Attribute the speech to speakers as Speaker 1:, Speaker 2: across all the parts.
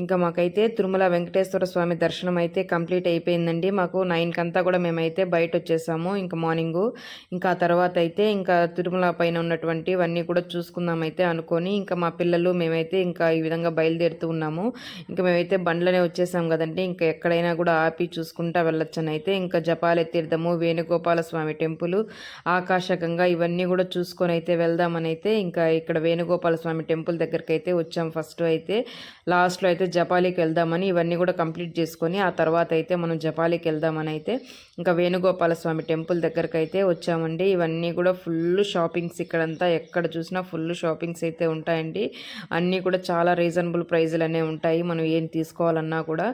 Speaker 1: ఇంకా మాకైతే తిరుమల వెంకటేశ్వర స్వామి దర్శనం అయితే కంప్లీట్ అయిపోయిందండి. మాకు నైన్కి అంతా కూడా మేమైతే బయట వచ్చేసాము ఇంకా మార్నింగు. ఇంకా ఆ తర్వాత అయితే ఇంకా తిరుమల పైన ఉన్నటువంటివన్నీ కూడా చూసుకుందామైతే అనుకొని ఇంకా మా పిల్లలు మేమైతే ఇంకా ఈ విధంగా బయలుదేరుతూ ఉన్నాము. ఇంకా మేమైతే బండ్లనే వచ్చేసాం కదండి. ఇంకా ఎక్కడైనా కూడా ఆపి చూసుకుంటా వెళ్ళొచ్చని అయితే ఇంకా జపాల తీర్థము వేణుగోపాల స్వామి టెంపుల్ ఆకాశగంగా ఇవన్నీ కూడా చూసుకొని అయితే వెళ్దామని అయితే ఇంకా ఇక్కడ వేణుగోపాల స్వామి టెంపుల్ దగ్గరికి అయితే వచ్చాం ఫస్ట్ అయితే. లాస్ట్లో అయితే జపాలికి వెళ్దామని ఇవన్నీ కూడా కంప్లీట్ చేసుకొని ఆ తర్వాత అయితే మనం జపాలికి వెళ్దామని అయితే ఇంకా వేణుగోపాల స్వామి టెంపుల్ దగ్గరకు అయితే వచ్చామండి. ఇవన్నీ కూడా ఫుల్ షాపింగ్స్ ఇక్కడంతా ఎక్కడ చూసినా ఫుల్ షాపింగ్స్ అయితే ఉంటాయండి. అన్నీ కూడా చాలా రీజనబుల్ ప్రైజులనే అనేవి ఉంటాయి. మనం ఏం తీసుకోవాలన్నా కూడా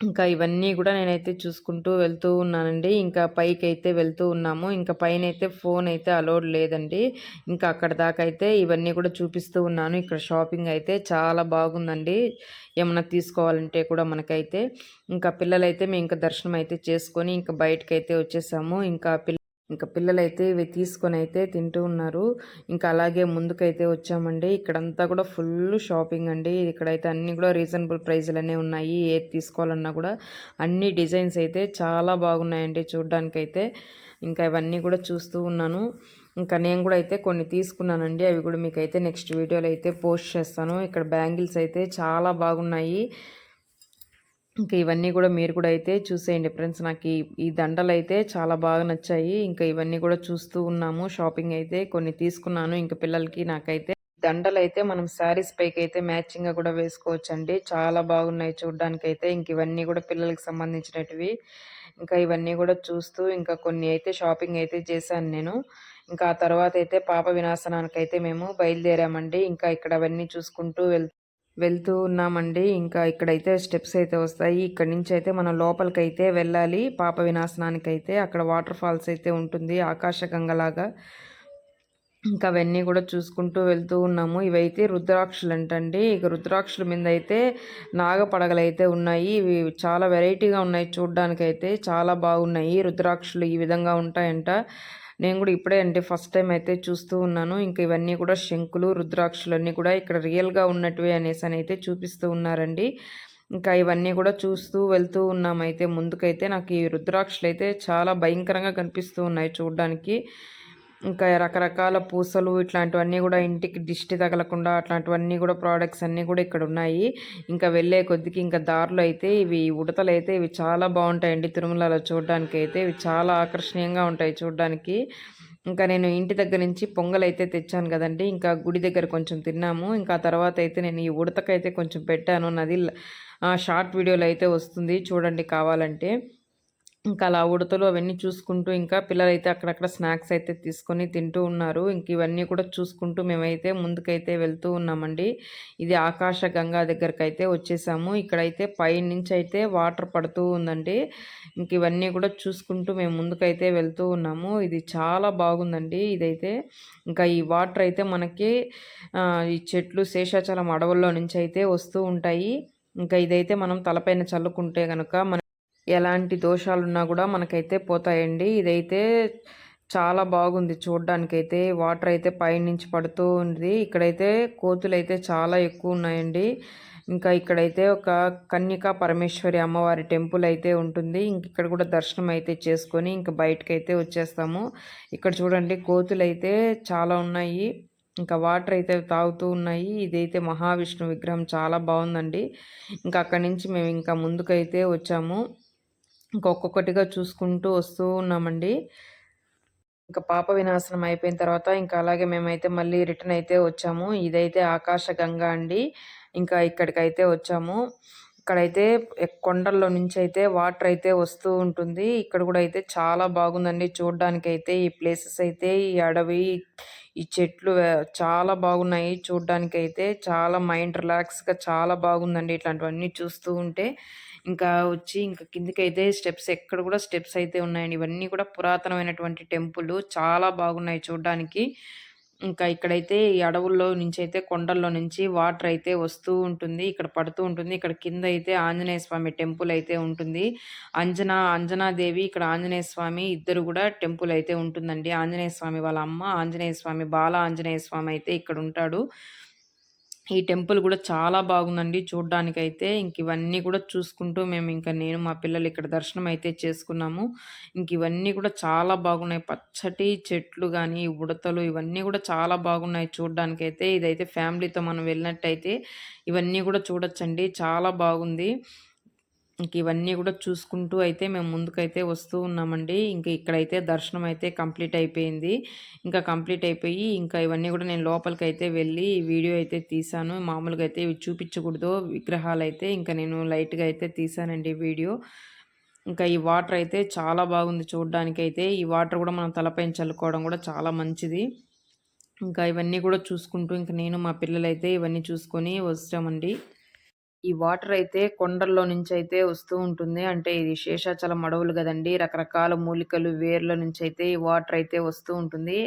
Speaker 1: ఇంకా ఇవన్నీ కూడా నేనైతే చూసుకుంటూ వెళ్తూ ఉన్నానండి. ఇంకా పైకి అయితే వెళ్తూ ఉన్నాము. ఇంకా పైన అయితే ఫోన్ అయితే అలౌడ్ లేదండి. ఇంకా అక్కడ దాకా అయితే ఇవన్నీ కూడా చూపిస్తూ ఉన్నాను. ఇక్కడ షాపింగ్ అయితే చాలా బాగుందండి. ఏమన్నా తీసుకోవాలంటే కూడా మనకైతే. ఇంకా పిల్లలైతే మేము ఇంకా దర్శనం అయితే చేసుకొని ఇంకా బయటకు అయితే వచ్చేసాము. ఇంకా పిల్ల ఇంకా పిల్లలైతే ఇవి తీసుకొని అయితే తింటూ ఉన్నారు. ఇంకా అలాగే ముందుకైతే వచ్చామండి. ఇక్కడంతా కూడా ఫుల్ షాపింగ్ అండి. ఇక్కడైతే అన్నీ కూడా రీజనబుల్ ప్రైజ్లనే ఉన్నాయి. ఏది తీసుకోవాలన్నా కూడా అన్ని డిజైన్స్ అయితే చాలా బాగున్నాయండి చూడ్డానికైతే. ఇంకా ఇవన్నీ కూడా చూస్తూ ఉన్నాను. ఇంకా నేను కూడా అయితే కొన్ని తీసుకున్నానండి. అవి కూడా మీకు అయితే నెక్స్ట్ వీడియోలో అయితే పోస్ట్ చేస్తాను. ఇక్కడ బ్యాంగిల్స్ అయితే చాలా బాగున్నాయి. ఇంకా ఇవన్నీ కూడా మీరు కూడా అయితే చూసేయండి ఫ్రెండ్స్. నాకు ఈ దండలు అయితే చాలా బాగా నచ్చాయి. ఇంకా ఇవన్నీ కూడా చూస్తూ ఉన్నాము. షాపింగ్ అయితే కొన్ని తీసుకున్నాను. ఇంకా పిల్లలకి నాకైతే దండలు అయితే మనం శారీస్ పైకి అయితే మ్యాచింగ్గా కూడా వేసుకోవచ్చండి. చాలా బాగున్నాయి చూడడానికి అయితే ఇంక ఇవన్నీ కూడా పిల్లలకి సంబంధించినటివి. ఇంకా ఇవన్నీ కూడా చూస్తూ ఇంకా కొన్ని అయితే షాపింగ్ అయితే చేశాను నేను. ఇంకా ఆ తర్వాత అయితే పాప వినాశనానికి అయితే మేము బయలుదేరామండి. ఇంకా ఇక్కడ అవన్నీ చూసుకుంటూ వెళ్తూ వెళ్తూ ఉన్నామండి. ఇంకా ఇక్కడైతే స్టెప్స్ అయితే వస్తాయి. ఇక్కడ నుంచి అయితే మనం లోపలికి అయితే వెళ్ళాలి. పాప వినాశనానికి అయితే అక్కడ వాటర్ ఫాల్స్ అయితే ఉంటుంది. ఆకాశగంగలాగా ఇంకా అవన్నీ కూడా చూసుకుంటూ వెళ్తూ ఉన్నాము. ఇవైతే రుద్రాక్షలు అంటండి ఇక రుద్రాక్షల మీద అయితే నాగపడగలు అయితే ఉన్నాయి. ఇవి చాలా వెరైటీగా ఉన్నాయి చూడ్డానికి అయితే చాలా బాగున్నాయి. రుద్రాక్షలు ఈ విధంగా ఉంటాయంట. నేను కూడా ఇప్పుడే అంటే ఫస్ట్ టైం అయితే చూస్తూ ఉన్నాను. ఇంకా ఇవన్నీ కూడా శంకులు రుద్రాక్షలు అన్నీ కూడా ఇక్కడ రియల్గా ఉన్నట్టువే అనేసి అని అయితే చూపిస్తూ ఉన్నారండి. ఇంకా ఇవన్నీ కూడా చూస్తూ వెళ్తూ ఉన్నామైతే ముందుకైతే నాకు ఈ రుద్రాక్షలు అయితే చాలా భయంకరంగా కనిపిస్తూ ఉన్నాయి చూడడానికి. ఇంకా రకరకాల పూసలు ఇట్లాంటివన్నీ కూడా ఇంటికి దిష్టి తగలకుండా అట్లాంటివన్నీ కూడా ప్రోడక్ట్స్ అన్నీ కూడా ఇక్కడ ఉన్నాయి. ఇంకా వెళ్ళే కొద్దికి ఇంకా దారిలో అయితే ఇవి ఉడతలు అయితే ఇవి చాలా బాగుంటాయండి. తిరుమలలో చూడడానికి అయితే ఇవి చాలా ఆకర్షణీయంగా ఉంటాయి చూడడానికి. ఇంకా నేను ఇంటి దగ్గర నుంచి పొంగల్ అయితే తెచ్చాను కదండి. ఇంకా గుడి దగ్గర కొంచెం తిన్నాము. ఇంకా తర్వాత అయితే నేను ఈ ఉడతకైతే కొంచెం పెట్టాను. నాది షార్ట్ వీడియోలో అయితే వస్తుంది. చూడండి కావాలంటే. ఇంకా అలా ఉడతలు అవన్నీ చూసుకుంటూ ఇంకా పిల్లలైతే అక్కడక్కడ స్నాక్స్ అయితే తీసుకొని తింటూ ఉన్నారు. ఇంక ఇవన్నీ కూడా చూసుకుంటూ మేమైతే ముందుకైతే వెళ్తూ ఉన్నామండి. ఇది ఆకాశ గంగా దగ్గరకు అయితే వచ్చేసాము. ఇక్కడైతే పై నుంచి అయితే వాటర్ పడుతూ ఉందండి. ఇంక ఇవన్నీ కూడా చూసుకుంటూ మేము ముందుకైతే వెళ్తూ ఉన్నాము. ఇది చాలా బాగుందండి ఇదైతే. ఇంకా ఈ వాటర్ అయితే మనకి ఈ చెట్లు శేషాచలం అడవుల్లో నుంచి అయితే వస్తూ ఉంటాయి. ఇంకా ఇదైతే మనం తలపైన చల్లుకుంటే కనుక మన ఎలాంటి దోషాలున్నా కూడా మనకైతే పోతాయండి. ఇదైతే చాలా బాగుంది చూడ్డానికైతే. వాటర్ అయితే పైనుంచి పడుతూ ఉంది. ఇక్కడైతే కోతులు అయితే చాలా ఎక్కువ ఉన్నాయండి. ఇంకా ఇక్కడైతే ఒక కన్యకా పరమేశ్వరి అమ్మవారి టెంపుల్ అయితే ఉంటుంది. ఇంక ఇక్కడ కూడా దర్శనం అయితే చేసుకొని ఇంకా బయటకైతే అయితే వచ్చేస్తాము. ఇక్కడ చూడండి కోతులు అయితే చాలా ఉన్నాయి. ఇంకా వాటర్ అయితే తాగుతూ ఉన్నాయి. ఇదైతే మహావిష్ణు విగ్రహం. చాలా బాగుందండి. ఇంకా అక్కడి నుంచి మేము ఇంకా ముందుకైతే వచ్చాము. ఇంకొక్కొక్కటిగా చూసుకుంటూ వస్తూ ఉన్నామండి. ఇంకా పాప వినాశనం అయిపోయిన తర్వాత ఇంకా అలాగే మేమైతే మళ్ళీ రిటర్న్ అయితే వచ్చాము. ఇదైతే ఆకాశ గంగా అండి. ఇంకా ఇక్కడికైతే వచ్చాము. ఇక్కడైతే కొండల్లో నుంచి అయితే వాటర్ అయితే వస్తూ ఉంటుంది. ఇక్కడ కూడా అయితే చాలా బాగుందండి. చూడడానికి అయితే ఈ ప్లేసెస్ అయితే ఈ అడవి ఈ చెట్లు చాలా బాగున్నాయి చూడడానికి అయితే చాలా మైండ్ రిలాక్స్గా చాలా బాగుందండి ఇట్లాంటివన్నీ చూస్తూ ఉంటే. ఇంకా వచ్చి ఇంకా కిందకైతే స్టెప్స్ ఎక్కడ కూడా స్టెప్స్ అయితే ఉన్నాయండి. ఇవన్నీ కూడా పురాతనమైనటువంటి టెంపుల్. చాలా బాగున్నాయి చూడడానికి. ఇంకా ఇక్కడైతే ఈ అడవుల్లో నుంచి అయితే కొండల్లో నుంచి వాటర్ అయితే వస్తూ ఉంటుంది. ఇక్కడ పడుతూ ఉంటుంది. ఇక్కడ కింద అయితే ఆంజనేయ స్వామి టెంపుల్ అయితే ఉంటుంది. అంజనా అంజనాదేవి ఇక్కడ ఆంజనేయ స్వామి ఇద్దరు కూడా టెంపుల్ అయితే ఉంటుందండి. ఆంజనేయ స్వామి వాళ్ళ అమ్మ ఆంజనేయ స్వామి బాల ఆంజనేయ స్వామి అయితే ఇక్కడ ఉంటాడు. ఈ టెంపుల్ కూడా చాలా బాగుందండి చూడ్డానికైతే. ఇంక ఇవన్నీ కూడా చూసుకుంటూ మేము ఇంకా నేను మా పిల్లలు ఇక్కడ దర్శనం అయితే చేసుకున్నాము. ఇంక ఇవన్నీ కూడా చాలా బాగున్నాయి. పచ్చటి చెట్లు కానీ ఉడతలు ఇవన్నీ కూడా చాలా బాగున్నాయి చూడ్డానికైతే. ఇదైతే ఫ్యామిలీతో మనం వెళ్ళినట్టయితే ఇవన్నీ కూడా చూడొచ్చండి. చాలా బాగుంది. ఇంక ఇవన్నీ కూడా చూసుకుంటూ అయితే మేము ముందుకైతే వస్తూ ఉన్నామండి. ఇంకా ఇక్కడైతే దర్శనం అయితే కంప్లీట్ అయిపోయింది. ఇంకా కంప్లీట్ అయిపోయి ఇంకా ఇవన్నీ కూడా నేను లోపలికి అయితే వెళ్ళి వీడియో అయితే తీసాను మామూలుగా అయితే ఇవి చూపించకూడదు. విగ్రహాలు అయితే ఇంకా నేను లైట్గా అయితే తీసానండి వీడియో. ఇంకా ఈ వాటర్ అయితే చాలా బాగుంది చూడడానికి అయితే ఈ వాటర్ కూడా మనం తలపైన చల్లుకోవడం కూడా చాలా మంచిది. ఇంకా ఇవన్నీ కూడా చూసుకుంటూ ఇంకా నేను మా పిల్లలైతే ఇవన్నీ చూసుకొని వచ్చామండి ఈ వాటర్ అయితే కొండల్లో నుంచి అయితే వస్తూ ఉంటుంది. అంటే ఇది శేషాచలం అడవులు కదండి. రకరకాల మూలికలు వేర్ల నుంచి అయితే ఈ వాటర్ అయితే వస్తూ ఉంటుంది.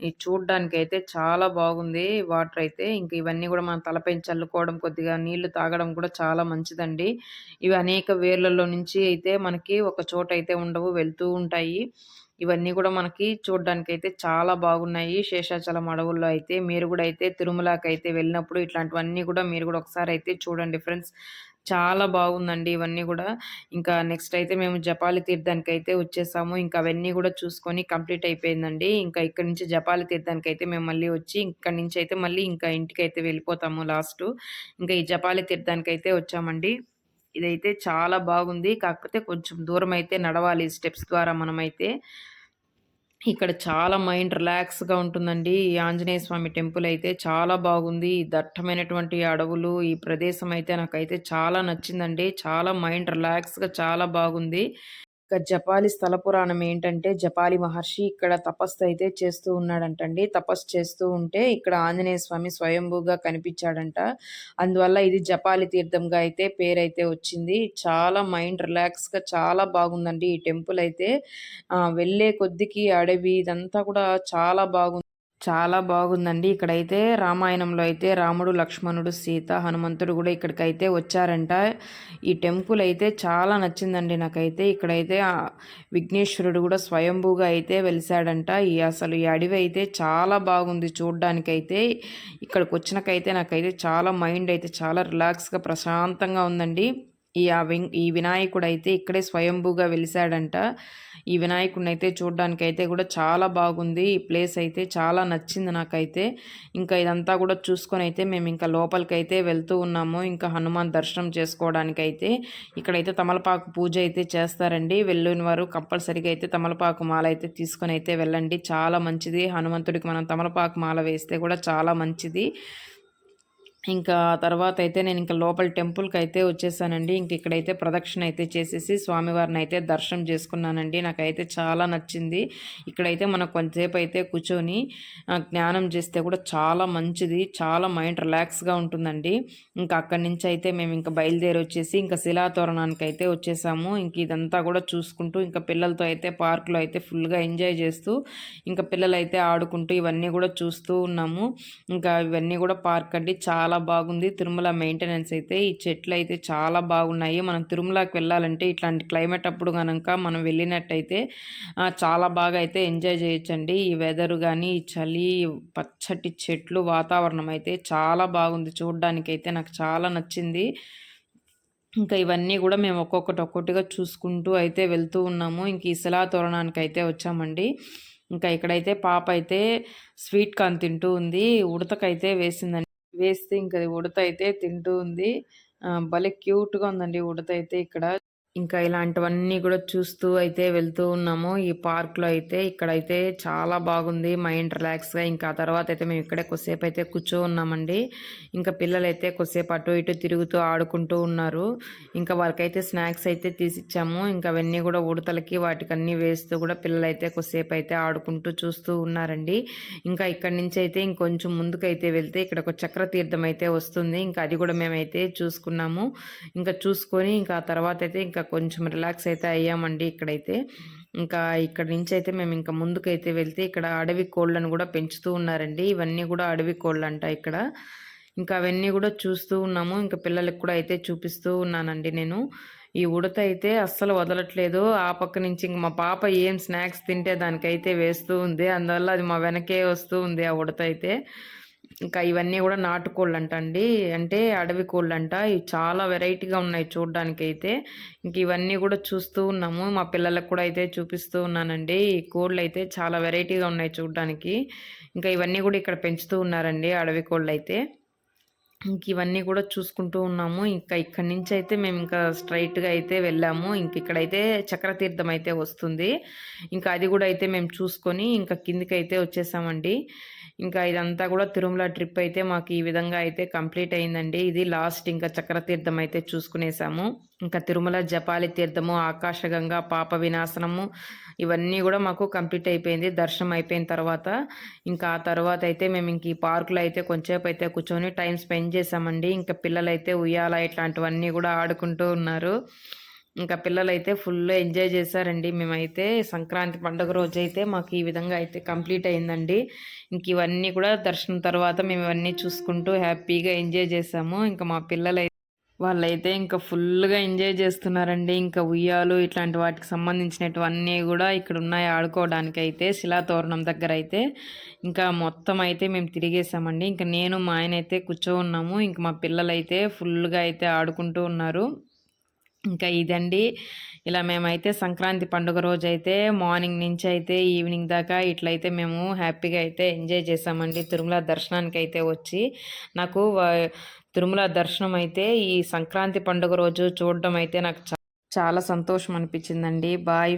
Speaker 1: ఇది చూడ్డానికి అయితే చాలా బాగుంది వాటర్ అయితే. ఇంక ఇవన్నీ కూడా మనం తలపై చల్లుకోవడం కొద్దిగా నీళ్ళు తాగడం కూడా చాలా మంచిదండి. ఇవి అనేక వేర్లలో నుంచి అయితే మనకి ఒక చోట అయితే ఉండవు వెళ్తూ ఉంటాయి. ఇవన్నీ కూడా మనకి చూడడానికి అయితే చాలా బాగున్నాయి. శేషాచలం అడవుల్లో అయితే మీరు కూడా అయితే తిరుమలకి అయితే వెళ్ళినప్పుడు ఇట్లాంటివన్నీ కూడా మీరు కూడా ఒకసారి అయితే చూడండి ఫ్రెండ్స్. చాలా బాగుందండి ఇవన్నీ కూడా. ఇంకా నెక్స్ట్ అయితే మేము జపాలి తీర్థానికి అయితే వచ్చేసాము. ఇంకా అవన్నీ కూడా చూసుకొని కంప్లీట్ అయిపోయిందండి. ఇంకా ఇక్కడ నుంచి జపాలి తీర్థానికి అయితే మేము మళ్ళీ వచ్చి ఇక్కడ నుంచి అయితే మళ్ళీ ఇంకా ఇంటికి అయితే వెళ్ళిపోతాము లాస్ట్. ఇంకా ఈ జపాలి తీర్థానికి అయితే వచ్చామండి. ఇదైతే చాలా బాగుంది. కాకపోతే కొంచెం దూరం అయితే నడవాలి స్టెప్స్ ద్వారా మనమైతే. ఇక్కడ చాలా మైండ్ రిలాక్స్గా ఉంటుందండి. ఈ ఆంజనేయ స్వామి టెంపుల్ అయితే చాలా బాగుంది. ఈ దట్టమైనటువంటి అడవులు ఈ ప్రదేశం అయితే నాకైతే చాలా నచ్చిందండి. చాలా మైండ్ రిలాక్స్గా చాలా బాగుంది. ఇక జపాలి స్థల పురాణం ఏంటంటే జపాలి మహర్షి ఇక్కడ తపస్సు అయితే చేస్తూ ఉన్నాడంటండి. తపస్సు చేస్తూ ఉంటే ఇక్కడ ఆంజనేయ స్వామి స్వయంభూగా కనిపించాడంట. అందువల్ల ఇది జపాలి తీర్థంగా అయితే పేరైతే వచ్చింది. చాలా మైండ్ రిలాక్స్గా చాలా బాగుందండి ఈ టెంపుల్ అయితే. వెళ్ళే కొద్దికి అడవి ఇదంతా కూడా చాలా బాగుంది. చాలా బాగుందండి. ఇక్కడైతే రామాయణంలో అయితే రాముడు లక్ష్మణుడు సీత హనుమంతుడు కూడా ఇక్కడికైతే వచ్చారంట. ఈ టెంపుల్ అయితే చాలా నచ్చిందండి నాకైతే. ఇక్కడైతే విఘ్నేశ్వరుడు కూడా స్వయంభూగా అయితే వెలిసాడంట ఈ అసలు ఈ అడవి అయితే చాలా బాగుంది చూడ్డానికైతే. ఇక్కడికి వచ్చినకైతే నాకైతే చాలా మైండ్ అయితే చాలా రిలాక్స్గా ప్రశాంతంగా ఉందండి. ఈ ఆ ఈ వినాయకుడు అయితే ఇక్కడే స్వయంభూగా వెలిసాడంట ఈ వినాయకుడిని అయితే చూడడానికి అయితే కూడా చాలా బాగుంది. ఈ ప్లేస్ అయితే చాలా నచ్చింది నాకైతే. ఇంకా ఇదంతా కూడా చూసుకొని అయితే మేము ఇంకా లోపలికి అయితే వెళ్తూ ఉన్నాము. ఇంకా హనుమాన్ దర్శనం చేసుకోవడానికి అయితే ఇక్కడైతే తమలపాకు పూజ అయితే చేస్తారండి. వెళ్ళిన వారు కంపల్సరీగా అయితే తమలపాకు మాల అయితే తీసుకొని అయితే వెళ్ళండి. చాలా మంచిది. హనుమంతుడికి మనం తమలపాకు మాల వేస్తే కూడా చాలా మంచిది. ఇంకా తర్వాత అయితే నేను ఇంకా లోపల టెంపుల్కి అయితే వచ్చేసానండి. ఇంక ఇక్కడైతే ప్రదక్షిణ అయితే చేసేసి స్వామివారిని అయితే దర్శనం చేసుకున్నానండి. నాకైతే చాలా నచ్చింది. ఇక్కడైతే మనకు కొంతసేపు అయితే కూర్చొని జ్ఞానం చేస్తే కూడా చాలా మంచిది. చాలా మైండ్ రిలాక్స్గా ఉంటుందండి. ఇంకా అక్కడి నుంచి అయితే మేము ఇంకా బయలుదేరి వచ్చేసి ఇంకా శిలాతోరణానికి అయితే వచ్చేసాము. ఇంక ఇదంతా కూడా చూసుకుంటూ ఇంకా పిల్లలతో అయితే పార్క్లో అయితే ఫుల్గా ఎంజాయ్ చేస్తూ ఇంకా పిల్లలు అయితే ఆడుకుంటూ ఇవన్నీ కూడా చూస్తూ ఉన్నాము. ఇంకా ఇవన్నీ కూడా పార్క్ అండి. చాలా చాలా బాగుంది. తిరుమల మెయింటెనెన్స్ అయితే ఈ చెట్లు అయితే చాలా బాగున్నాయి. మనం తిరుమలకి వెళ్ళాలంటే ఇట్లాంటి క్లైమేట్ అప్పుడు కనుక మనం వెళ్ళినట్టయితే చాలా బాగా అయితే ఎంజాయ్ చేయొచ్చండి. ఈ వెదర్ కానీ ఈ చలి పచ్చటి చెట్లు వాతావరణం అయితే చాలా బాగుంది. చూడడానికి అయితే నాకు చాలా నచ్చింది. ఇంకా ఇవన్నీ కూడా మేము ఒక్కొక్కటి ఒక్కొక్కటిగా చూసుకుంటూ అయితే వెళ్తూ ఉన్నాము. ఇంక ఈ శిలా తోరణానికి అయితే వచ్చామండి. ఇంకా ఇక్కడైతే పాప అయితే స్వీట్ కాన్ తింటూ ఉంది. ఉడతకైతే వేసిందండి. వేస్తే ఇంకా అది ఉడత అయితే తింటూ ఉంది. భలే క్యూట్గా ఉందండి ఉడత అయితే ఇక్కడ. ఇంకా ఇలాంటివన్నీ కూడా చూస్తూ అయితే వెళ్తూ ఉన్నాము. ఈ పార్క్లో అయితే ఇక్కడైతే చాలా బాగుంది. మైండ్ రిలాక్స్గా ఇంకా తర్వాత అయితే మేము ఇక్కడే కొద్దిసేపు అయితే కూర్చో ఉన్నామండి. ఇంకా పిల్లలైతే కొద్దిసేపు అటు ఇటు తిరుగుతూ ఆడుకుంటూ ఉన్నారు. ఇంకా వారికైతే స్నాక్స్ అయితే తీసిచ్చాము. ఇంకా అవన్నీ కూడా ఉడతలకి వాటికి అన్నీ వేస్తూ కూడా పిల్లలైతే కొద్దిసేపు అయితే ఆడుకుంటూ చూస్తూ ఉన్నారండి. ఇంకా ఇక్కడి నుంచి అయితే ఇంకొంచెం ముందుకైతే వెళ్తే ఇక్కడ ఒక చక్ర తీర్థం అయితే వస్తుంది. ఇంకా అది కూడా మేమైతే చూసుకున్నాము. ఇంకా చూసుకొని ఇంకా తర్వాత అయితే ఇంకా కొంచెం రిలాక్స్ అయితే అయ్యామండి ఇక్కడైతే. ఇంకా ఇక్కడ నుంచి అయితే మేము ఇంకా ముందుకైతే వెళ్తే ఇక్కడ అడవి కోళ్ళను కూడా పెంచుతూ ఉన్నారండి. ఇవన్నీ కూడా అడవి కోళ్ళు అంట ఇక్కడ. ఇంకా అవన్నీ కూడా చూస్తూ ఉన్నాము. ఇంకా పిల్లలకి కూడా అయితే చూపిస్తూ ఉన్నానండి నేను. ఈ ఉడత అయితే అస్సలు వదలట్లేదు. ఆ పక్క నుంచి ఇంక మా పాప ఏం స్నాక్స్ తింటే దానికైతే వేస్తూ ఉంది. అందువల్ల అది మా వెనకే వస్తూ ఉంది ఆ ఉడత అయితే. ఇంకా ఇవన్నీ కూడా నాటుకోళ్ళు అంట అండి అంటే అడవి కోళ్ళు అంట ఇవి చాలా వెరైటీగా ఉన్నాయి చూడడానికి అయితే ఇంక ఇవన్నీ కూడా చూస్తూ ఉన్నాము. మా పిల్లలకు కూడా అయితే చూపిస్తూ ఉన్నానండి. ఈ కోళ్ళు అయితే చాలా వెరైటీగా ఉన్నాయి చూడడానికి. ఇంకా ఇవన్నీ కూడా ఇక్కడ పెంచుతూ ఉన్నారండి అడవి కోళ్ళు అయితే ఇంక ఇవన్నీ కూడా చూసుకుంటూ ఉన్నాము. ఇంకా ఇక్కడి నుంచి అయితే మేము ఇంకా స్ట్రైట్గా అయితే వెళ్ళాము. ఇంక ఇక్కడైతే చక్రతీర్థం అయితే వస్తుంది. ఇంకా అది కూడా అయితే మేము చూసుకొని ఇంకా కిందికి అయితే వచ్చేసామండి. ఇంకా ఇదంతా కూడా తిరుమల ట్రిప్ అయితే మాకు ఈ విధంగా అయితే కంప్లీట్ అయిందండి. ఇది లాస్ట్ ఇంకా చక్రతీర్థం అయితే చూసుకునేసాము. ఇంకా తిరుమల జపాలి తీర్థము ఆకాశగంగా పాప వినాశనము ఇవన్నీ కూడా మాకు కంప్లీట్ అయిపోయింది. దర్శనం అయిపోయిన తర్వాత ఇంకా ఆ తర్వాత అయితే మేము ఇంక ఈ పార్కులో అయితే కొంచెంసేపు అయితే కూర్చొని టైం స్పెండ్ చేసామండి. ఇంకా పిల్లలైతే ఉయ్యాల ఇట్లాంటివన్నీ కూడా ఆడుకుంటూ ఉన్నారు. ఇంకా పిల్లలు అయితే ఫుల్ ఎంజాయ్ చేశారండి. మేమైతే సంక్రాంతి పండుగ రోజు అయితే మాకు ఈ విధంగా అయితే కంప్లీట్ అయిందండి. ఇంక ఇవన్నీ కూడా దర్శనం తర్వాత మేము ఇవన్నీ చూసుకుంటూ హ్యాపీగా ఎంజాయ్ చేసాము. ఇంకా మా పిల్లలు వాళ్ళైతే ఇంకా ఫుల్గా ఎంజాయ్ చేస్తున్నారండి. ఇంకా ఉయ్యాలు ఇట్లాంటి వాటికి సంబంధించినటువన్నీ కూడా ఇక్కడ ఉన్నాయి ఆడుకోవడానికి అయితే శిలాతోరణం దగ్గర అయితే. ఇంకా మొత్తం అయితే మేము తిరిగేసామండి. ఇంకా నేను మా ఆయన అయితే కూర్చో ఉన్నాము. ఇంకా మా పిల్లలు అయితే ఫుల్గా అయితే ఆడుకుంటూ ఉన్నారు. ఇంకా ఇదండి. ఇలా మేమైతే సంక్రాంతి పండుగ రోజు అయితే మార్నింగ్ నుంచి అయితే ఈవినింగ్ దాకా ఇట్లయితే మేము హ్యాపీగా అయితే ఎంజాయ్ చేసామండి. తిరుమల దర్శనానికి అయితే వచ్చి నాకు తిరుమల దర్శనం అయితే ఈ సంక్రాంతి పండుగ రోజు చూడడం అయితే నాకు చాలా సంతోషం అనిపించిందండి బాయ్